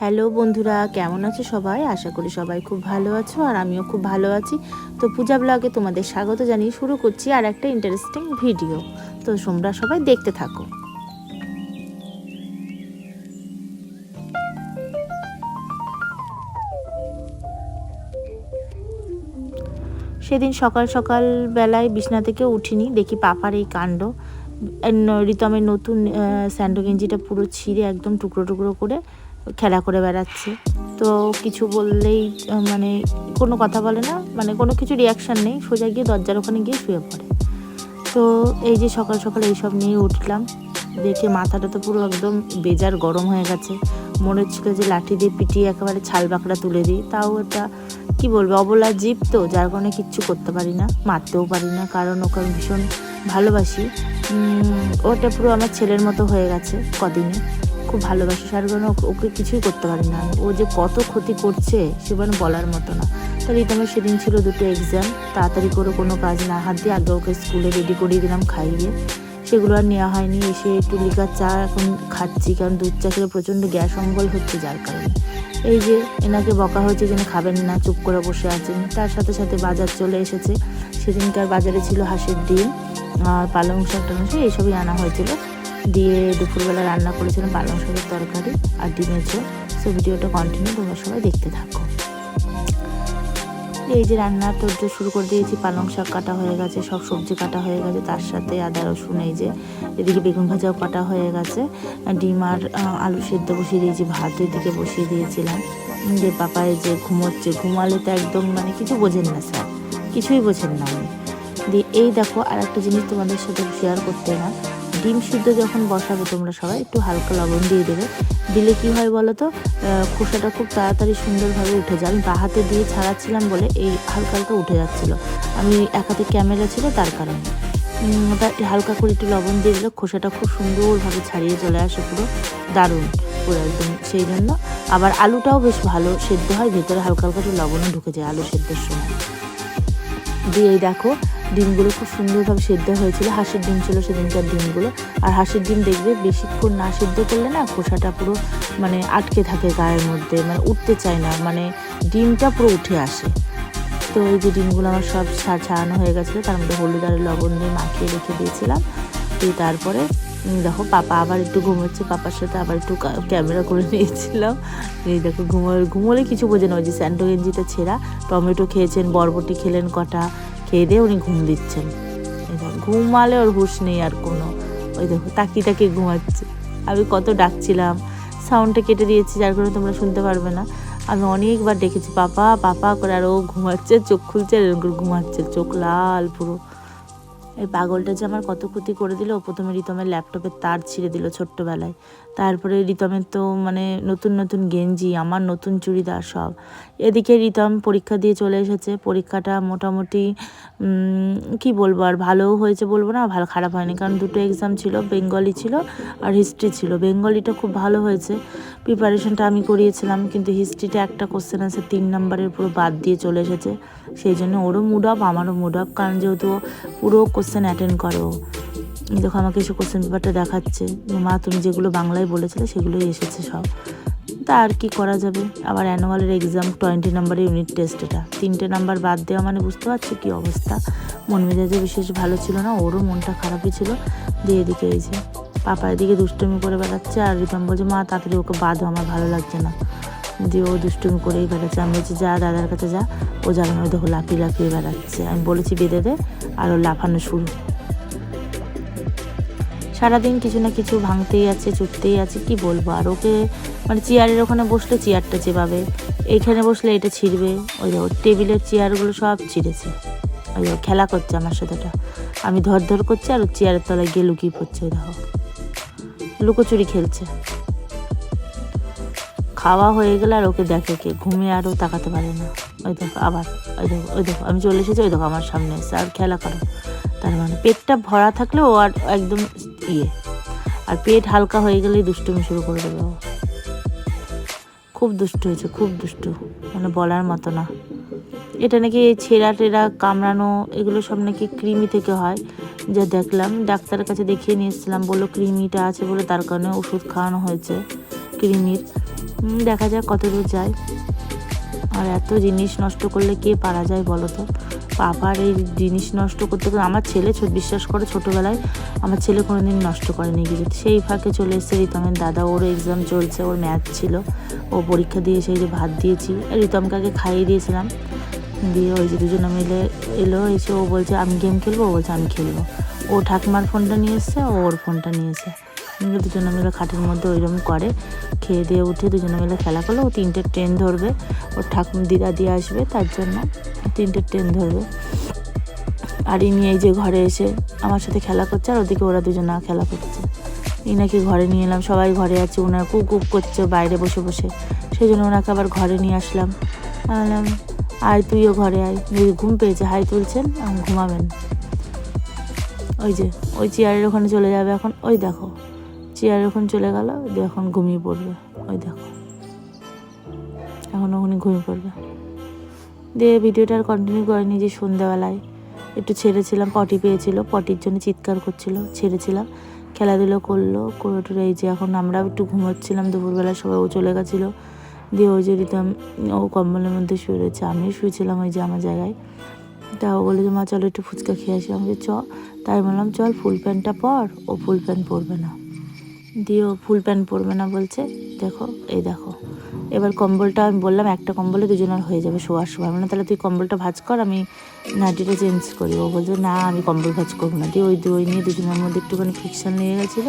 Hello বন্ধুরা, কেমন আছো সবাই? আশা করি সবাই খুব ভালো আছো আর আমিও খুব ভালো আছি। তো পূজা ব্লগে তোমাদের স্বাগত জানিয়ে শুরু করছি আর একটা ইন্টারেস্টিং ভিডিও তো তোমরা সবাই দেখতে থাকো। সেদিন সকাল সকাল বেলায় বিছনা থেকে উঠিনি, দেখি পাপার এই কাণ্ড। রিতমের নতুন স্যান্ডো গেঞ্জিটা পুরো ছিঁড়ে একদম টুকরো টুকরো করে খেলা করে বেড়াচ্ছে। তো কিছু বললেই মানে কোনো কথা বলে না মানে কোনো কিছু রিয়াকশান নেই, সোজা গিয়ে দরজার ওখানে গিয়ে শুয়ে পড়ে। তো এই যে সকাল সকাল এইসব নিয়ে উঠলাম, দেখে মাথাটা তো পুরো একদম বেজার গরম হয়ে গেছে। মনে হচ্ছিল যে লাঠি দিয়ে পিটিয়ে একেবারে ছাল বাঁকড়া তুলে দিই, তাও এটা কি বলব, অবলা জীব তো, যার কারণে কিচ্ছু করতে পারি না, মারতেও পারি না, কারণ ওকে ভীষণ ভালোবাসি। ওটা পুরো আমার ছেলের মতো হয়ে গেছে কদিনে। খুব ভালোবাসি যার কারণে ওকে- কিছুই করতে পারি না। ও যে কত ক্ষতি করছে, সে মানে বলার মতো না। তো রিতমের সেদিন ছিল দুটো এক্সাম তাড়াতাড়ি করে কোনো কাজ না হাত দিয়ে আগে ওকে স্কুলে রেডি করিয়ে দিলাম খাইয়ে। সেগুলো আর নেওয়া হয়নি, এসে একটু লিকার চা এখন খাচ্ছি, কারণ দুধ চা খেলে প্রচণ্ড গ্যাস অম্বল হচ্ছে যার কারণে। এই যে এনাকে বকা হয়েছে কিনা খাবেন না, চুপ করে বসে আছেন। তার সাথে সাথে বাজার চলে এসেছে। সেদিনকার বাজারে ছিল হাঁসের ডিম, আর পালং শাক টালং এইসবই আনা হয়েছিল। দিয়ে দুপুরবেলা রান্না করেছিলাম পালং শাকের তরকারি আর ডিমের ঝোল। সো ভিডিওটা কন্টিনিউ তোমরা সবাই দেখতে থাকো। এই যে রান্নার তোর্য শুরু করে দিয়েছি, পালং শাক কাটা হয়ে গেছে, সব সবজি কাটা হয়ে গেছে, তার সাথে আদা, রসুন, এই যে এদিকে বেগুন ভাজাও কাটা হয়ে গেছে ডিম আর আলু সেদ্ধ বসিয়ে দিয়েছি, ভাত এদিকে বসিয়ে দিয়েছিলাম। যে পাপায় যে ঘুমোচ্ছে, ঘুমালে তো একদম মানে কিছু বোঝেন না স্যার, কিছুই বোঝেন না উনি। দিয়ে এই দেখো আর একটা জিনিস তোমাদের সাথে শেয়ার করতে না ডিম সিদ্ধ যখন বসাবে তোমরা সবাই, একটু হালকা লবণ দিয়ে দেবে। দিলে কি হয় বলো তো? খোসাটা খুব তাড়াতাড়ি সুন্দরভাবে উঠে যায়। আমি বা হাতে দিয়ে ছাড়াচ্ছিলাম বলে এই হালকা হালকা উঠে যাচ্ছিল। আমি এক হাতে ক্যামেরা ছিল তার কারণে। ওটা হালকা করে একটু লবণ দিয়ে দিলে। খোসাটা খুব সুন্দরভাবে ছাড়িয়ে চলে আসে পুরো। দারুণ পুরো একদম সেই জন্য। আবার আলুটাও বেশ ভালো সেদ্ধ হয়, ভেতরে হালকা হালকা একটু লবণও ঢুকে যায় আলু সেদ্ধের সময়। দিয়ে দেখো ডিমগুলো খুব সুন্দরভাবে সেদ্ধ হয়েছিল। হাঁসের ডিম ছিল সেদিনকার ডিমগুলো। আর হাঁসের ডিম দেখবে বেশিক্ষণ না সেদ্ধ করলে না খোসাটা পুরো মানে আটকে থাকে গায়ের মধ্যে মানে উঠতে চায় না মানে ডিমটা পুরো উঠে আসে। তো এই যে ডিমগুলো আমার সব ছাড়ানো হয়ে গেছিল, তার মধ্যে হলুদ আর লবণ দিয়ে মাখিয়ে রেখে দিয়েছিলাম। দিয়ে তারপরে দেখো পাপা আবার একটু ঘুমোচ্ছে, পাপার সাথে আবার একটু ক্যামেরা করে নিয়েছিলাম। এই দেখো ঘুমো ঘুমোলে কিছু বোঝে না, ওই যে স্যান্ডো গেঞ্জিটা ছেঁড়া, টমেটো খেয়েছেন, বরবটি খেলেন কটা খেয়ে দিয়ে উনি ঘুম দিচ্ছেন। ঘুমালে ওর হুশ নেই আর কোনো। ওই দেখো, তাকিয়ে তাকিয়ে ঘুমাচ্ছে। আমি কত ডাকছিলাম সাউন্ডটা কেটে দিয়েছি, যার কারণে তোমরা শুনতে পারবে না। আমি অনেকবার দেখেছি পাপা পাপা করে আর ও ঘুমাচ্ছে, চোখ খুলছে আর ঘুমাচ্ছে, চোখ লাল পুরো। এই পাগলটা যে আমার কত ক্ষতি করে দিল প্রথমে রিতমের ল্যাপটপের তার ছিঁড়ে দিল ছোট্টবেলায়। তারপরে রিতমের তো মানে নতুন নতুন গেঞ্জি, আমার নতুন চুড়িদার সব। এদিকে রিতম পরীক্ষা দিয়ে চলে এসেছে। পরীক্ষাটা মোটামুটি কি বলব, আর ভালোও হয়েছে বলব না, ভালো খারাপ হয়নি। কারণ দুটো এক্সাম ছিল বেঙ্গলি ছিল আর হিস্ট্রি ছিল। বেঙ্গলিটা খুব ভালো হয়েছে। প্রিপারেশনটা আমি করিয়েছিলাম, কিন্তু হিস্ট্রিটা একটা কোশ্চেন আছে, তিন নম্বরের পুরো বাদ দিয়ে চলে এসেছে। সেই জন্য ওরও মুড আপ আমারও মুড আপ কারণ যেহেতু পুরো কোশ্চেন অ্যাটেন্ড করো। দেখো আমাকে এসে কোশ্চেন পেপারটা দেখাচ্ছে। মা, তুমি যেগুলো বাংলায় বলেছিলে, সেগুলোই এসেছে সব। তা আর কি করা যাবে? আবার অ্যানুয়ালের এক্সাম টোয়েন্টি নাম্বারের ইউনিট টেস্ট এটা। তিনটে নাম্বার বাদ দেওয়া মানে বুঝতে পারছ কী অবস্থা? মন মেজাজে বিশেষ ভালো ছিল না, ওরও মনটা খারাপই ছিল। দিয়ে এদিকে এই যে পাপা এদিকে দুষ্টুমি করে বেড়াচ্ছে, আর রিতম বলছে, মা, তাড়াতাড়ি ওকে বাঁধো, আমার ভালো লাগছে না। দিয়ে ও দুষ্টুমি করেই বেড়াচ্ছে। আমি বলছি, যা, দাদার কাছে যা। ও যাবে না দেখো লাফিয়ে লাফিয়ে বেড়াচ্ছে। আমি বলেছি, বেঁধে দে। আর ও লাফানো শুরু। সারাদিন কিছু না কিছু ভাঙতেই আছে, চুটতেই আছে, কি বলব? আর ওকে মানে চেয়ারের ওখানে বসলে চেয়ারটা চেপাবে এইখানে বসলে এটা ছিঁড়বে। ওই দেখো টেবিলের চেয়ারগুলো সব ছিঁড়েছে। ওই দেখো খেলা করছে আমার সাথে ওটা আমি ধর ধর করছি আর চেয়ারের তলায় গিয়ে লুকিয়ে পড়ছে ওই দেখো। লুকোচুরি খেলছে। খাওয়া হয়ে গেলে আর ওকে দেখে কে? ঘুমিয়ে আরও তাকাতে পারে না। ওই দেখো আবার ওই দেখো ওই দেখো আমি চলে এসেছি ওই দেখো আমার সামনে এসে আর খেলা করো। তার মানে পেটটা ভরা থাকলে ও আর একদম ইয়ে। আর পেট হালকা হয়ে গেলেই দুষ্টুমি শুরু করে দেবে ও। খুব দুষ্টু হয়েছে খুব দুষ্টু। মানে বলার মতো না। এটা নাকি ছেঁড়া টেরা কামড়ানো এগুলো সব নাকি কৃমি থেকে হয়। যা দেখলাম ডাক্তারের কাছে দেখিয়ে নিয়ে এসেছিলাম বলল কৃমিটা আছে বলে তার কারণে ওষুধ খাওয়ানো হয়েছে। হুম, দেখা যাক কত দূর যায়। আর এত জিনিস নষ্ট করলে কে পারা যায় বলো তো? পাপার এই জিনিস নষ্ট করতে করতে আমার ছেলে বিশ্বাস করে ছোটোবেলায় আমার ছেলে কোনো দিন নষ্ট করেনি কিছু। সেই ফাঁকে চলে এসছে রিতমের দাদা, ওর এক্সাম চলছে, ওর ম্যাথ ছিল। ও পরীক্ষা দিয়ে সেই যে ভাত দিয়েছি। রিতমকে আগে খাইয়ে দিয়েছিলাম। দিয়ে ওই যে দুজনে মিলে এলো, এসে ও বলছে, আমি গেম খেলব? ও বলছে, আমি খেলব। ও ঠাকুমার ফোনটা নিয়ে এসছে, ও ওর ফোনটা নিয়েছে মিলে দুজনে মিলে খাটের মধ্যে ওইরকম করে। খেয়ে দিয়ে উঠে দুজনে মিলে খেলা করল। ও তিনটে ট্রেন ধরবে, ওর ঠাকুর দিদা দিয়ে আসবে, তার জন্য তিনটে ট্রেন ধরবে। আর ইনি এই যে ঘরে এসে আমার সাথে খেলা করছে, আর ওদিকে ওরা দুজনা খেলা করছে। ইনাকে ঘরে নিয়ে এলাম, সবাই ঘরে আছে ওনার কুক কুক করছে বাইরে বসে বসে। সেই জন্য ওনাকে আবার ঘরে নিয়ে আসলাম। বললাম, আয়, তুইও ঘরে আয়। যদি ঘুম পেয়েছে, হাই তুলছেন ঘুমাবেন। ওই যে, ওই চেয়ারের ওখানে চলে যাবে এখন। ওই দেখো চেয়ারের ওখানে চলে গেল, দিয়ে এখন ঘুমিয়ে পড়বে। ওই দেখো। এখন ওখানে ঘুমিয়ে পড়বে। দিয়ে ভিডিওটা আর কন্টিনিউ করেনি যে সন্ধ্যাবেলায়। একটু ছেড়েছিলাম পটি পেয়েছিল পটির জন্য চিৎকার করছিল, ছেড়েছিলাম। খেলাধুলো করল, করে টুরে এই যে এখন আমরাও একটু ঘুমোচ্ছিলাম, দুপুরবেলা সবাই ও চলে গেছিল। দিয়ে ওই যে দিতাম ও কম্বলের মধ্যে শুয়ে রয়েছে, আমিও শুয়েছিলাম ওই যে আমার জায়গায়। তা ও বলে যে মা, চলো একটু ফুচকা খেয়ে আসি। আমি চ। তাই বললাম, চল, ফুল প্যান্টটা পর, ও ফুল প্যান্ট পরবে না। দিয়ে ও ফুল প্যান্ট পরবে না বলছে। দেখো, এই দেখো। এবার কম্বলটা আমি বললাম, একটা কম্বলে দুজনের হয়ে যাবে শোয়ার সময়। মানে তাহলে তুই কম্বলটা ভাজ কর, আমি নাইটিটা চেঞ্জ করি। ও বলছে, না, আমি কম্বল ভাজ করব না। দিয়ে ওই দই নিয়ে দুজনের মধ্যে একটুখানি ফিকশন লেগে গেছিল।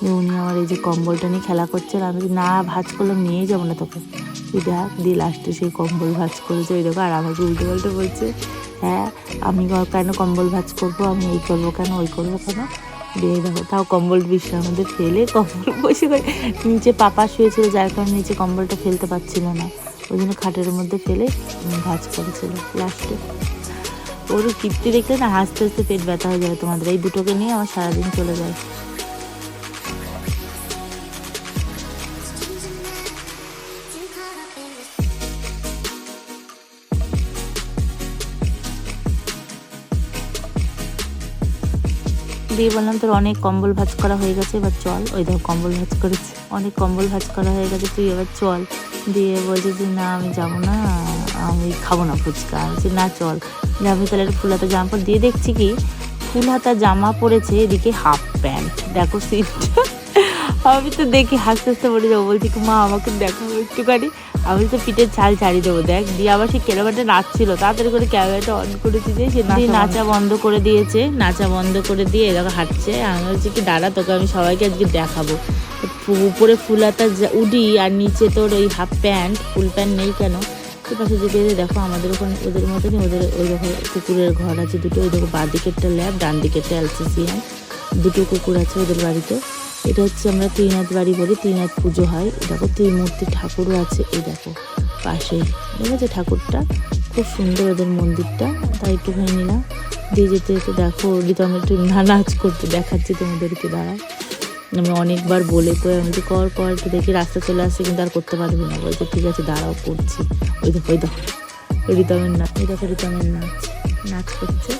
দিয়ে উনি আমার এই যে কম্বলটা নিয়ে খেলা করছে আমি না, ভাজ করলাম নিয়েই যাব না তোকে। তুই দেখ, দিয়ে লাস্টে সেই কম্বল ভাজ করেছে। ওই দেখো, আর আমাকে উল্টো পাল্টে বলছে হ্যাঁ আমি কেন কম্বল ভাজ করব? আমি এই করব কেন, ওই করব কেন? দিয়ে দেখো, তাও কম্বল বিশ্রাম মধ্যে ফেলে কম্বল বসে করে নিচে পাপা শুয়েছিল, যার কারণে নিচে কম্বলটা ফেলতে পারছিল না। ওই জন্য খাটের মধ্যে ফেলে ভাজ করেছিল লাস্টে ওর কীর্তি দেখলে না হাসতে হাসতে পেট ব্যথা হয়ে যাবে তোমাদের। এই দুটোকে নিয়ে আমার সারাদিন চলে যায়। দিয়ে বললাম তোর অনেক কম্বল ভাজ করা হয়ে গেছে এবার চল। ওই দেখো কম্বল ভাজ করেছে। অনেক কম্বল ভাজ করা হয়ে গেছে তুই এবার চল। দিয়ে বলছে যে না আমি যাব না আমি খাব না ফুচকা। বলছি, না চল। আমি তাহলে একটা ফুল হাতা জামা পর দিয়ে দেখছি কি ফুল হাতা জামা পরেছে এদিকে হাফ প্যান্ট। দেখো সিটটা। আমি তো দেখি হাসতে হাসতে বলে যাব। বলছি কি, মা আমাকে দেখাবো একটুখানি। আমি তো পিঠের ছাল ছাড়িয়ে দেবো দেখ। দিয়ে আবার সে ক্যামেরাটা নাচছিল। তাড়াতাড়ি করে ক্যামেরাটা অন করেছি যে সে দিয়ে নাচা বন্ধ। করে দিয়েছে নাচা বন্ধ করে দিয়ে এরকম হাঁটছে। আমি বলছি কি দাঁড়া তোকে আমি সবাইকে আজকে দেখাবো। উপরে ফুল হাতা উডি আর নিচে তোর ওই হাফ প্যান্ট ফুল প্যান্ট নেই কেন? তো পাশে দিকে দেখো আমাদের ওখানে ওদের মতনই ওদের ওই দেখো কুকুরের ঘর আছে দুটো। ওই দেখো বাঁ দিকেরটা ল্যাব ডান দিকেরটা এলসিসিএম দুটো কুকুর আছে ওদের বাড়িতে। এটা হচ্ছে আমরা ত্রিনাথ বাড়ি বলি ত্রিনাথ পুজো হয় দেখো ত্রিমূর্তি ঠাকুরও আছে এই দেখো পাশেই ঠিক আছে ঠাকুরটা খুব সুন্দর ওদের মন্দিরটা তাই একটুখানি নিলাম দিয়ে যেতে যেতে দেখো রিতম একটু না নাচ করতে দেখাচ্ছি তোমাদেরকে দাঁড়ায় আমি অনেকবার বলে কয়ে আমি কর কর একটু দেখি রাস্তা চলে আসছে কিন্তু আর করতে পারবি না বলছে ঠিক আছে দাঁড়াও করছি ওই দেখো ওই দেখো রিতমের নাচ ওই দেখো রিতমের নাচ নাচ করছে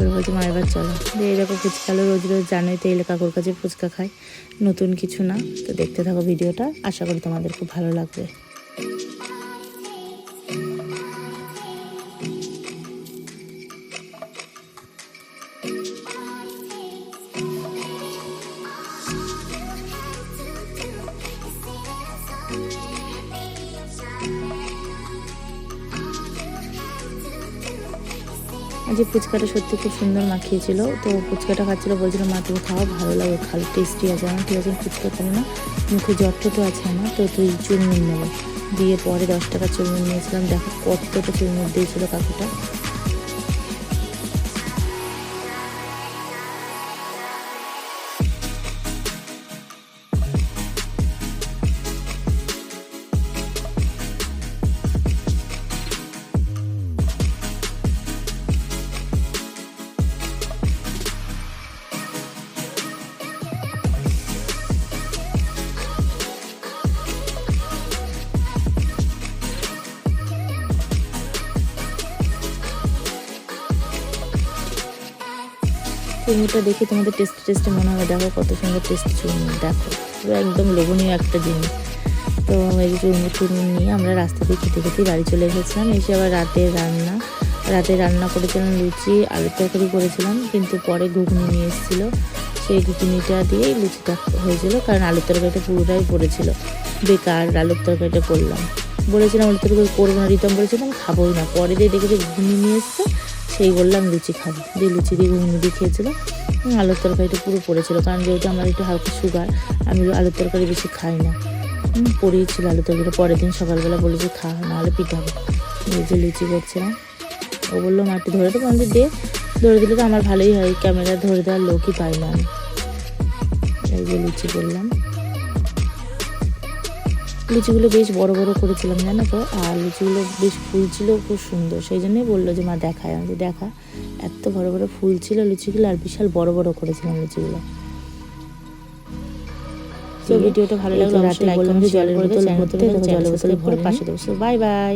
তোর বলছে, মা, এবার চলো। দিয়ে দেখো ফুচকালো রোজ রোজ জানোই তো এলে কাকুর কাছে ফুচকা খায়। নতুন কিছু না, তো দেখতে থাকো ভিডিওটা। আশা করি তোমাদের খুব ভালো লাগবে। যে ফুচকাটা সত্যি খুব সুন্দর মাখিয়েছিল, তো ফুচকাটা খাচ্ছিলো, বলছিল, মা, তুমি খাও, ভালো লাগে, খাও টেস্টি আছে আমার, ঠিক আছে, ফুচকা খাব না, মুখে তো আছে আমার, তো তুই চুলমুন নেব দিয়ে পরে দশ টাকা চুলমুন নিয়েছিলাম, দেখো কতটা চুলমুন দিয়েছিলো কাকুটা। চুরমুটা দেখে তোমাদের টেস্ট টেস্টে মনে হবে। দেখো কত সুন্দর টেস্ট চুরমুর দেখো, পুরো একদম লোভনীয় একটা জিনিস। তো এই যে চুরমুর টুরমুর নিয়ে আমরা রাস্তা দিয়ে খেতে খেতে বাড়ি চলে এসেছিলাম। এসে আবার রাতে রান্না রাতে রান্না করেছিলাম লুচি, আলুর তরকারি করেছিলাম। কিন্তু পরে ঘুগনি নিয়ে এসেছিল। সেই ঘুগনিটা দিয়েই লুচিটা হয়েছিল। কারণ আলুর তরকারিটা পুরোটাই পড়েছিল। বেকার আলুর তরকারিটা করলাম। বলেছিলাম আলুর তরকারি করব না, রিতম বলেছিলাম খাবোই না। পরে দিয়ে দেখেছি ঘুগনি নিয়ে এসছে। সেই বললাম লুচি খাব। দিয়ে লুচি দিয়ে ঘুগনি দিয়ে খেয়েছিলাম উম, আলুর তরকারিটা পুরো পড়েছিল কারণ যেহেতু আমার একটু হালকা সুগার আমি আলুর তরকারি বেশি খাই না। হুম, পড়েছিল আলু তরকারি পরের দিন সকালবেলা বলেছি খা নাহলে পিঠাবো এই যে লুচি করছিলাম ও বলল মাটি ধরে দেবো আমি দে। ধরে দিলে তো আমার ভালোই হয় ক্যামেরা ধরে দেওয়ার লোকই পাই না আমি। এই যে লুচি করলাম। লুচিগুলো বেশ বড় বড় করেছিলাম জানো তো? আর লুচিগুলো বেশ ফুল ছিল খুব সুন্দর। সেই জন্যই বলল যে মা দেখায় আমি দেখা? এত বড় বড় ফুল ছিল লুচিগুলো আর বিশাল বড় বড় করেছিলাম লুচিগুলো। তো ভিডিওটা ভালো লাগল রাতে লাইক করুন জলের বোতল ভরতে জলের বোতলে ভরে পাশে দেবো। Bye bye